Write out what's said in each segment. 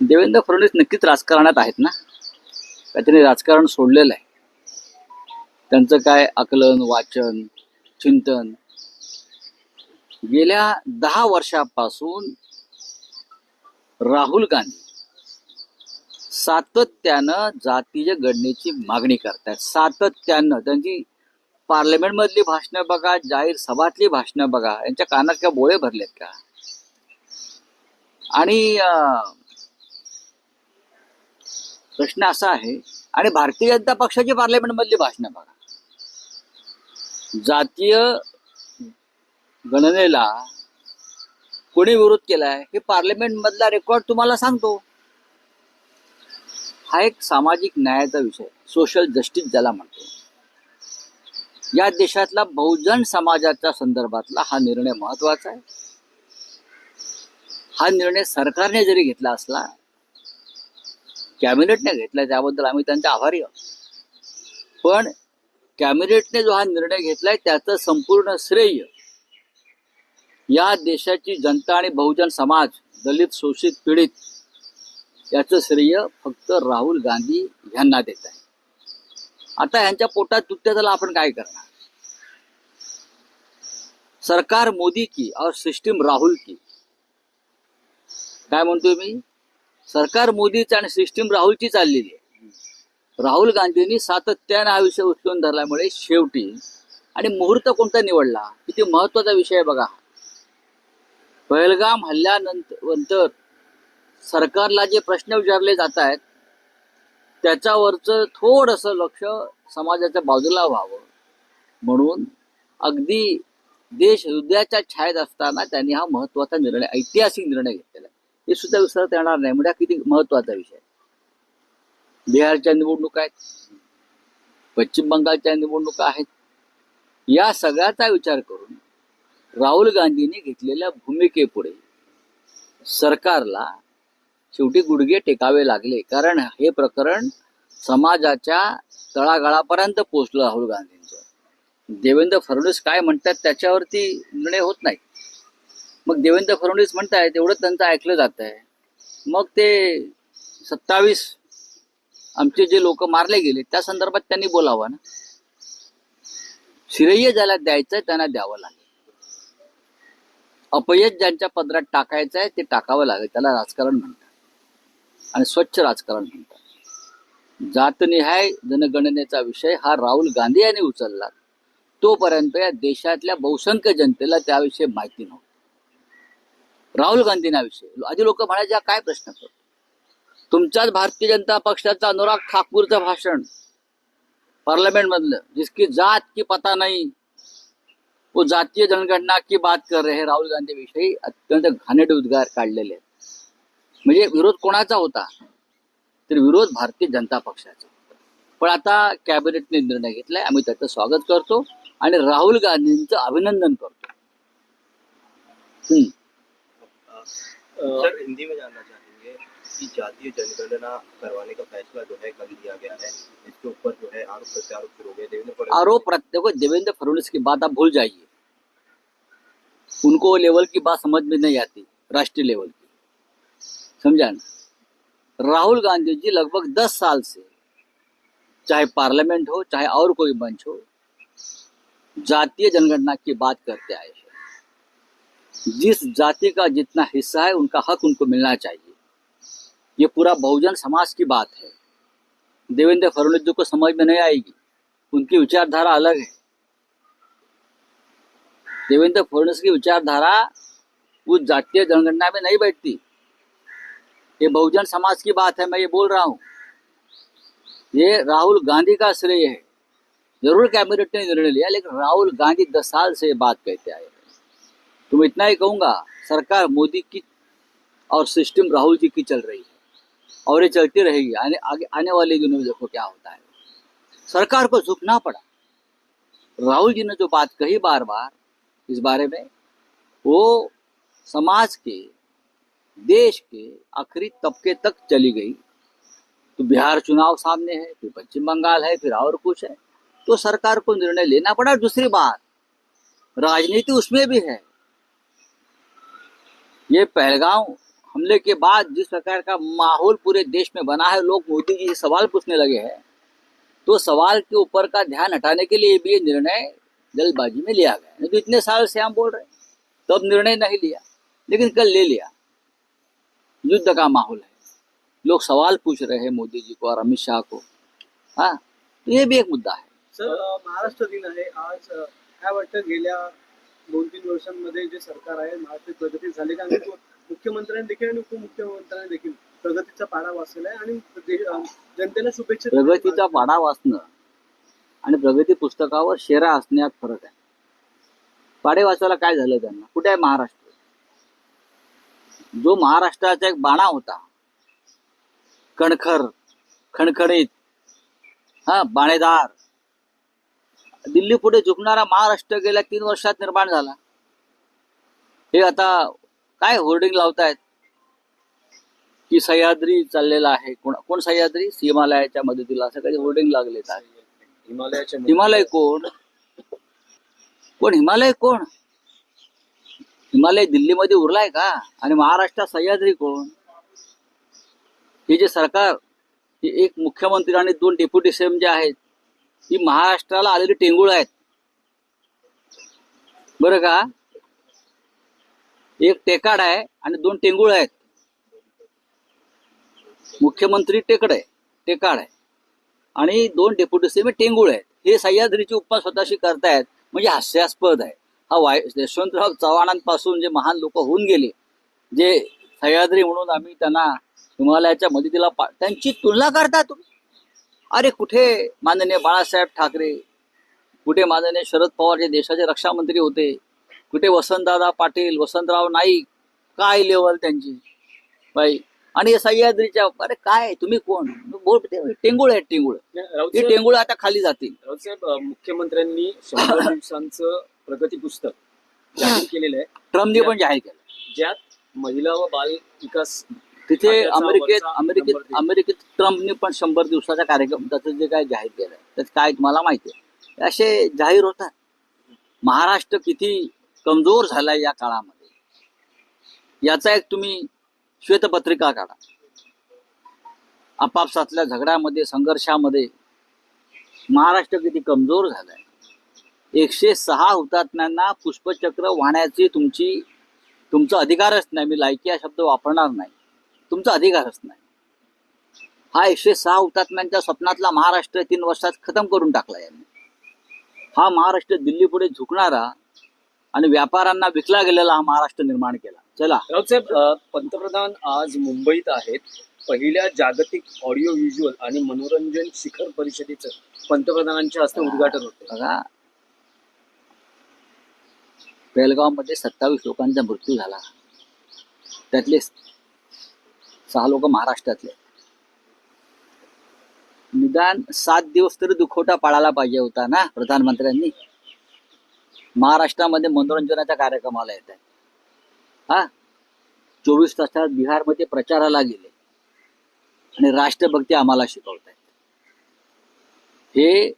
देवेंद्र फडणवीस नक्कीच राजकारणात आहेत ना? का त्यांनी राजकारण सोडलेलं आहे? त्यांचं काय आकलन वाचन चिंतन? गेल्या दहा वर्षापासून राहुल गांधी सातत्यानं जातीय गणनेची मागणी करतायत. सातत्यानं त्यांची पार्लमेंट मधली भाषणं बघा जाहीर सभातली भाषणं बघा यांच्या कानात काय बोळे भरलेत का? आणि प्रश्न असा आहे आणि भारतीय जनता पक्षाची पार्लमेंट मधली भाषणं बघा. जातीय गणनेला कोणी विरोध केलाय हे पार्लमेंट मधला रेकॉर्ड तुम्हाला सांगतो. हा एक सामाजिक न्यायाचा विषय सोशल जस्टिस ज्याला म्हणतो. या देशातला बहुजन समाजाच्या संदर्भातला हा निर्णय महत्त्वाचा आहे. हा निर्णय सरकारने जरी घेतला असला कॅबिनेटने घेतला त्याबद्दल आम्ही त्यांचे आभारी आहोत. पण कॅबिनेटने जो हा निर्णय घेतलाय त्याचं संपूर्ण श्रेय या देशाची जनता आणि बहुजन समाज दलित शोषित पीडित याचं श्रेय फक्त राहुल गांधी यांना देत आहे. आता यांच्या पोटात दुखत्या त्याला आपण काय करणार? सरकार मोदी की और सिस्टीम राहुल की? काय म्हणतोय मी? सरकार मोदीची आणि सिस्टीम राहुलची चाललेली आहे. राहुल गांधींनी सातत्यानं हा विषय उचलून धरल्यामुळे शेवटी आणि मुहूर्त कोणता निवडला किती महत्त्वाचा विषय आहे बघा. पहलगाम हल्ल्यानंतर नंतर सरकारला जे प्रश्न विचारले जात आहेत त्याच्यावरचं थोडंसं लक्ष समाजाच्या बाजूला व्हावं. म्हणून अगदी देश हृदयाच्या छायेत असताना त्यांनी हा महत्त्वाचा निर्णय ऐतिहासिक निर्णय घेतलेला आहे. हे सुद्धा विसरता येणार नाही. म्हणजे हा किती महत्त्वाचा विषय बिहारच्या निवडणुका आहेत. पश्चिम बंगालच्या निवडणुका आहेत. या सगळ्याचा विचार करून राहुल गांधींनी घेतलेल्या भूमिकेपुढे सरकारला शेवटी गुडघे टेकावे लागले. कारण हे प्रकरण समाजाच्या तळागाळापर्यंत पोहोचलं राहुल गांधींचं. देवेंद्र फडणवीस काय म्हणतात त्याच्यावरती निर्णय होत नाही. मग देवेंद्र फडणवीस म्हणताय एवढं त्यांचं ऐकलं जात आहे मग ते सत्तावीस आमचे जे लोक मारले गेले त्या संदर्भात त्यांनी बोलावं ना. श्रेय ज्याला द्यायचंय त्यांना द्यावं लागेल. अपयश ज्यांच्या पदरात टाकायचं आहे ते टाकावं लागेल. त्याला राजकारण म्हणतात. आणि स्वच्छ राजकारण म्हणतात. जातनिहाय जनगणनेचा विषय हा राहुल गांधी यांनी उचलला. तोपर्यंत या देशातल्या बहुसंख्य जनतेला त्याविषयी माहिती नव्हती. राहुल गांधींविषयी. आधी लोक म्हणायच्या काय प्रश्न करतो तुमच्याच भारतीय जनता पक्षाचा अनुराग ठाकूरचं भाषण पार्लमेंट मधलं जिसकी जात की पता नाही वो जातीय जनगणना की बात कर रहे राहुल गांधी विषयी अत्यंत घाणेट उद्गार काढलेले आहेत. म्हणजे विरोध कोणाचा होता? तर विरोध भारतीय जनता पक्षाचा पण आता कॅबिनेटने निर्णय घेतलाय आम्ही त्याचं स्वागत करतो आणि राहुल गांधींचं अभिनंदन करतो. हम्म. सर हिंदी में जानना चाहेंगे कि जातीय जनगणना करवाने का फैसला जो है कल लिया गया है। इसके ऊपर जो है आरोप प्रत्यारोप शुरू हो गए। देवेंद्र आरोप प्रत्येक देवेंद्र फडणवीस की बात आप भूल जाइए। उनको लेवल की बात समझ में नहीं आती राष्ट्रीय लेवल की। समझा ना? राहुल गांधी जी लगभग दस साल से चाहे पार्लियामेंट हो चाहे और कोई मंच हो जातीय जनगणना की बात करते आए हैं। जिस जाति का जितना हिस्सा है, उनका हक उनको मिलना चाहिए। ये पूरा बहुजन समाज की बात है। देवेंद्र फडणवीस जी को समझ में नहीं आएगी। उनकी विचारधारा अलग है। देवेंद्र फडणवीस की विचारधारा उस जातीय जनगणना में नहीं बैठती। ये बहुजन समाज की बात है, मैं ये बोल रहा हूँ। ये राहुल गांधी का श्रेय है। ज़रूर कैबिनेट ने निर्णय लिया, लेकिन राहुल गांधी दस साल से बात कहते आए तो मैं इतना ही कहूँगा, सरकार मोदी की और सिस्टम राहुल जी की चल रही है, और ये चलती रहेगी। आने, आगे, आने वाले दिनों में देखो क्या होता है। सरकार को झुकना पड़ा। राहुल जी ने जो बात कही बार बार इस बारे में, वो समाज के, देश के आखिरी तबके तक चली गई। तो बिहार चुनाव सामने है, फिर पश्चिम बंगाल है, फिर और कुछ है। तो सरकार को निर्णय लेना पड़ा। दूसरी बात, राजनीति उसमें भी है। ये पहलगांव हमले के बाद जिस प्रकार का माहौल पूरे देश में बना है, लोग मोदी जी सवाल पूछने लगे हैं। तो सवाल के ऊपर का ध्यान हटाने के लिए भी ये निर्णय जल्दबाजी में लिया गया तो इतने साल से हम बोल रहे हैं तब निर्णय नहीं लिया, लेकिन कल ले लिया। युद्ध का माहौल है। लोग सवाल पूछ रहे हैं मोदी जी को और अमित शाह को। हाँ तो ये भी एक मुद्दा है। सर महाराष्ट्र दिन आहे. आज दोन तीन वर्षांमध्ये जे सरकार आहे महाराष्ट्रात प्रगती झाली का मुख्यमंत्र्यांनी देखील आणि उपमुख्यमंत्र्यांनी देखील प्रगतीचा पाडा वाचलेला आहे आणि जनतेला शुभेच्छा प्रगतीचा पाढा वाचणं आणि प्रगती पुस्तकावर शेरा असण्यात फरक आहे. पाढे वाचायला काय झालं त्यांना? कुठे आहे महाराष्ट्र? जो महाराष्ट्राचा एक बाणा होता कणखर खणखणीत हा बाणेदार दिल्ली पुढे झुकणारा महाराष्ट्र गेल्या तीन वर्षात निर्माण झाला. हे आता काय होर्डिंग लावतायत? की सह्याद्री चाललेला आहे. कोण कोण सह्याद्री? हिमालयाच्या मदतीला. असं काही होर्डिंग लागलेत आहे. हिमालयाच्या हिमालय कोण? कोण? हिमालय कोण? हिमालय दिल्लीमध्ये उरलाय का? आणि महाराष्ट्रात सह्याद्री कोण? हे जे सरकार हे एक मुख्यमंत्री आणि दोन डेप्युटी सीएम जे आहेत ही महाराष्ट्राला आलेली टेंगुळ आहेत. बरं का? एक टेकाड आहे आणि दोन टेंगुळ आहेत. मुख्यमंत्री टेकड आहे टेकाड आहे. आणि दोन डेप्युटी सीएम टेंगुळ आहेत. हे सह्याद्रीची उपमा स्वतःशी करतायत म्हणजे हास्यास्पद आहे. हा वाय यशवंतराव चव्हाणांपासून जे महान लोक होऊन गेले जे सह्याद्री म्हणून आम्ही त्यांना हिमालयाच्या मदतीला पा त्यांची तुलना करता तुम्ही. अरे कुठे? माननीय बाळासाहेब ठाकरे. कुठे माननीय शरद पवार जे देशाचे रक्षा मंत्री होते? कुठे वसंतदादा पाटील वसंतराव नाईक? काय लेवल त्यांची? बाई आणि सह्याद्रीच्या अरे काय? तुम्ही कोण? टेंगुळ आहेत टेंगुळ. ही टेंगुळ आता खाली जातील. मुख्यमंत्र्यांनी शंभर दिवसांचं प्रगती पुस्तक जाहीर केलेलं आहे. ट्रम्पने पण जाहीर केलं. ज्यात महिला व बाल विकास तिथे अमेरिकेत अमेरिकेत. अमेरिकेत ट्रम्पने पण शंभर दिवसाचा कार्यक्रम त्याचं जे काय जाहीर केलं त्यात काय तुम्हाला माहिती आहे? असे जाहीर होतात. महाराष्ट्र किती कमजोर झालाय या काळामध्ये. याचा एक तुम्ही श्वेतपत्रिका काढा. आपापसातल्या झगड्यामध्ये संघर्षामध्ये महाराष्ट्र किती कमजोर झालाय. एकशे सहा हुतात्म्यांना पुष्पचक्र वाहण्याची तुमची तुमचा अधिकारच नाही. मी लायकी हा शब्द वापरणार नाही. तुमचा अधिकारच नाही. हा एकशे सहा हुतात्म्यांच्या स्वप्नातला महाराष्ट्र तीन वर्षात खतम करून टाकला यांनी. हा महाराष्ट्र दिल्ली पुढे झुकणारा आणि व्यापाऱ्यांना विकला गेलेला हा महाराष्ट्र निर्माण केला. चला. राऊतसाहेब अ, पंतप्रधान आज मुंबईत आहेत. पहिल्या जागतिक ऑडिओ व्हिज्युअल आणि मनोरंजन शिखर परिषदेचं पंतप्रधानांच्या हस्ते उद्घाटन होतं. बघा. बेलगावमध्ये सत्तावीस लोकांचा मृत्यू झाला. त्यातले सहा लोक महाराष्ट्रातले निदान सात दिवस तरी दुखवटा पाळायला पाहिजे होता ना प्रधानमंत्र्यांनी? महाराष्ट्रामध्ये मनोरंजनाच्या कार्यक्रमाला येत आहेत. हा? चोवीस तासात बिहारमध्ये प्रचाराला गेले. आणि राष्ट्रभक्ती आम्हाला शिकवत आहेत. हे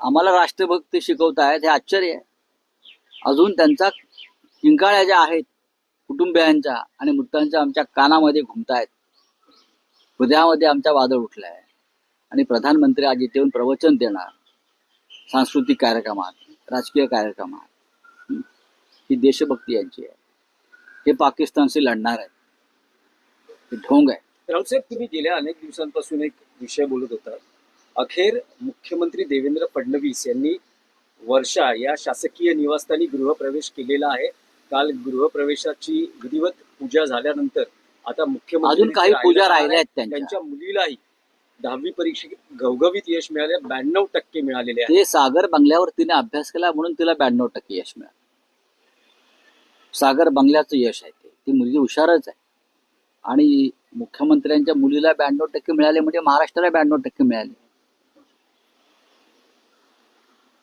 आम्हाला राष्ट्रभक्ती शिकवतायत हे आश्चर्य आहे. अजून त्यांचा किंकाळ्या ज्या आहेत कुटुंबियांच्या आणि मृतांच्या आमच्या कानामध्ये घुमतायत. हृदयामध्ये आमच्या वादळ उठलं आहे आणि प्रधानमंत्री आज इथे येऊन प्रवचन देणार. सांस्कृतिक कार्यक्रमात राजकीय कार्यक्रमात. ही? देशभक्ती यांची आहे. हे पाकिस्तानशी लढणार आहेत. हे ढोंग आहे राऊतसाहेब तुम्ही गेल्या अनेक दिवसांपासून एक विषय बोलत होता. अखेर मुख्यमंत्री देवेंद्र फडणवीस यांनी वर्षा या शासकीय निवासस्थानी गृहप्रवेश केलेला आहे. काल गृहप्रवेशाची विधिवत पूजा झाल्यानंतर आता मुख्यमंत्री अजून काही पूजा राहिल्या आहेत त्यांच्या. मुलीलाही दहावी परीक्षेत घवघवीत यश मिळाले ब्याण्णव टक्के मिळालेले आहे. ते सागर बंगल्यावर तिने अभ्यास केला म्हणून तिला ब्याण्णव टक्के यश मिळालं. सागर बंगल्याचं यश आहे ते. ती मुलगी हुशारच आहे. आणि मुख्यमंत्र्यांच्या मुलीला ब्याण्णव टक्के मिळाले म्हणजे महाराष्ट्राला ब्याण्णव टक्के मिळाले.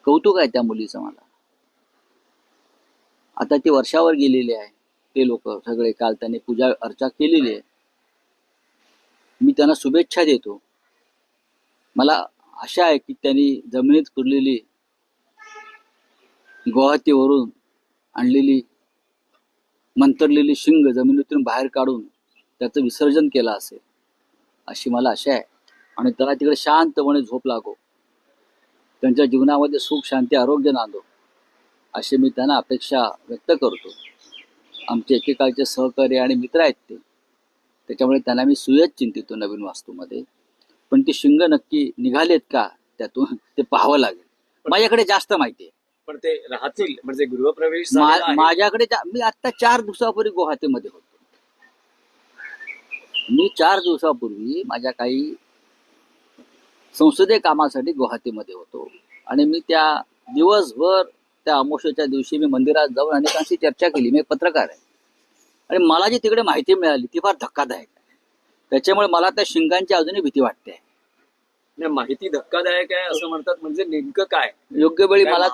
कौतुक आहे त्या मुलीचं मला. आता ते वर्षावर गेलेले आहे. ते लोक सगळे काल त्यांनी पूजा अर्चा केलेली आहे. मी त्यांना शुभेच्छा देतो. मला आशा आहे की त्यांनी जमिनीत कुरलेली गुवाहाटीवरून आणलेली मंतरलेली शिंग जमिनीतून बाहेर काढून त्याचं विसर्जन केलं असेल अशी मला आशा आहे. आणि त्याला तिकडे शांतपणे झोप लागो. त्यांच्या जीवनामध्ये सुख शांती आरोग्य नांदो. अशी मी त्यांना अपेक्षा व्यक्त करतो. आमचे एकेकाळचे सहकारी आणि मित्र आहेत ते. त्याच्यामुळे त्यांना मी सुयच चिंतितो नवीन वास्तूमध्ये. पण ती शिंग नक्की निघालेत का त्यातून ते पाहावं लागेल. माझ्याकडे जास्त माहिती आहे. पण ते राहतील. म्हणजे गृहप्रवेश. माझ्याकडे मी आता चार दिवसापूर्वी गुवाहाटीमध्ये होतो. मी चार दिवसापूर्वी माझ्या काही संसदीय कामासाठी गुवाहाटीमध्ये होतो. आणि मी त्या दिवसभर त्या अमोशेच्या दिवशी मी मंदिरात जाऊन अनेकांशी चर्चा केली. मी एक पत्रकार आहे. आणि मला जी तिकडे माहिती मिळाली ती फार धक्कादायक आहे. त्याच्यामुळे मला त्या शिंगांची अजूनही भीती वाटते माहिती धक्कादायक आहे असं म्हणतात म्हणजे नेमकं काय? योग्य वेळी मला?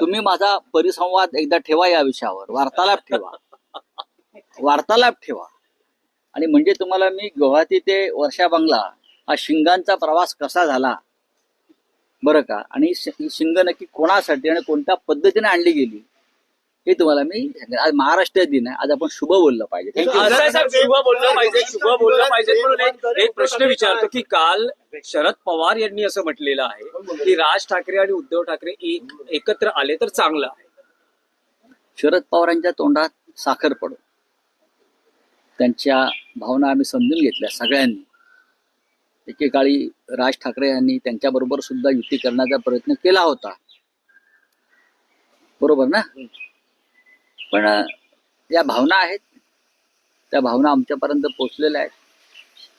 तुम्ही माझा परिसंवाद एकदा ठेवा या विषयावर. वार्तालाप ठेवा. वार्तालाप ठेवा. आणि म्हणजे तुम्हाला मी गुवाहाटी ते वर्षा बंगला हा शिंगांचा प्रवास कसा झाला बरं का? आणि शिंग नक्की कोणासाठी आणि कोणत्या पद्धतीने आणली गेली? हे तुम्हाला मी. आज महाराष्ट्र दिन आहे. आज आपण शुभ बोललं पाहिजे. शुभ बोललं पाहिजे शुभ बोललं पाहिजे म्हणून एक- एक प्रश्न विचारतो की काल शरद पवार यांनी असं म्हटलेलं आहे की राज ठाकरे आणि उद्धव ठाकरे एक एकत्र आले तर चांगलं आहे. शरद पवारांच्या तोंडात साखर पडो. त्यांच्या भावना आम्ही समजून घेतल्या सगळ्यांनी. एकेकाळी राज ठाकरे यांनी त्यांच्याबरोबर सुद्धा युती करण्याचा प्रयत्न केला होता. बरोबर ना? पण या भावना आहेत. त्या भावना आमच्यापर्यंत पोहोचलेल्या आहेत.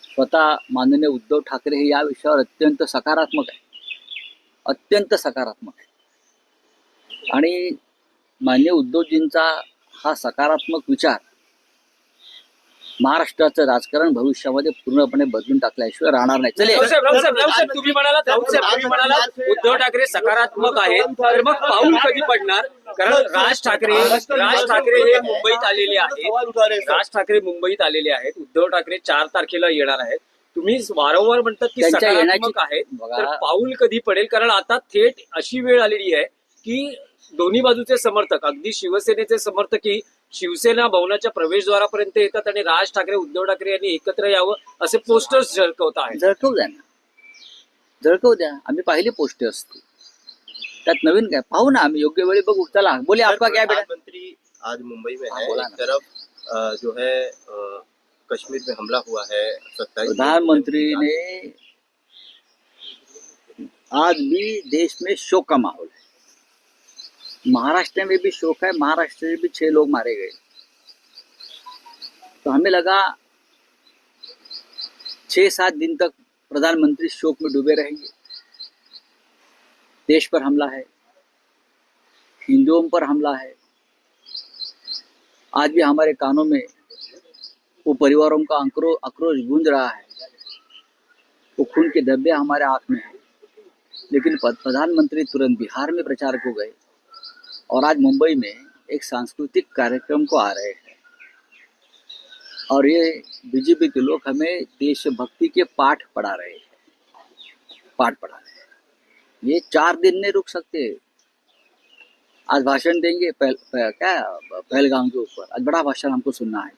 स्वतः माननीय उद्धव ठाकरे हे या विषयावर अत्यंत सकारात्मक आहे अत्यंत सकारात्मक आहे आणि मान्य उद्धवजींचा हा सकारात्मक विचार महाराष्ट्राचं राजकारण भविष्यामध्ये पूर्णपणे बदलून टाकल्याशिवाय राहणार नाही. चले. तुम्ही म्हणालात राऊसाहेब, तुम्ही म्हणालात उद्धव ठाकरे सकारात्मक आहेत. तर मग पाऊल कधी पडणार? कारण राज ठाकरे राज ठाकरे हे मुंबईत आलेले आहेत. राज ठाकरे मुंबईत आलेले आहेत. उद्धव ठाकरे चार तारखेला येणार आहेत. तुम्ही वारंवार म्हणतात की सकारात्मक येण्याची- आहेत. तर पाऊल कधी पडेल? कारण आता थेट अशी वेळ आलेली आहे की दोन्ही बाजूचे समर्थक अगदी शिवसेनेचे समर्थकही शिवसेना भवनाच्या प्रवेशद्वारापर्यंत येतात आणि राज ठाकरे उद्धव ठाकरे यांनी एकत्र यावं असे पोस्टर्स झळकवत आहेत. झळकवू द्या ना. झळकवू द्या. आम्ही पाहिली पोस्ट असते. त्यात नवीन काय? पाहू ना आम्ही. योग्य वेळी बघू. चला बोले आपका क्या बेटा? प्रधानमंत्री आज मुंबई में हाँ, है. बोला एक ना। तरफ अ, जो है अ, कश्मीर में हमला हुआ है सत्ताईस प्रधानमंत्री ने आज भी देश में शोक का माहौल। है महाराष्ट्र में भी शोक है, महाराष्ट्र में भी छह लोग मारे गए। तो हमें लगा छह सात दिन तक प्रधानमंत्री शोक में डूबे रहेंगे। देश पर हमला है, हिंदुओं पर हमला है। आज भी हमारे कानों में वो परिवारों का आक्रोश गूंज रहा है। वो खून के धब्बे हमारे आँख में है। लेकिन प्रधानमंत्री तुरंत बिहार में प्रचार को गए। और आज मुंबई में एक सांस्कृतिक कार्यक्रम को आ रहे हैं। और ये बीजेपी के लोग हमें देशभक्ति के पाठ पढ़ा रहे हैं। पाठ पढ़ा रहे हैं। ये चार दिन नहीं रुक सकते। आज भाषण देंगे पहल, पहल, क्या? पहलगाम के ऊपर। आज बड़ा भाषण हमको सुनना है।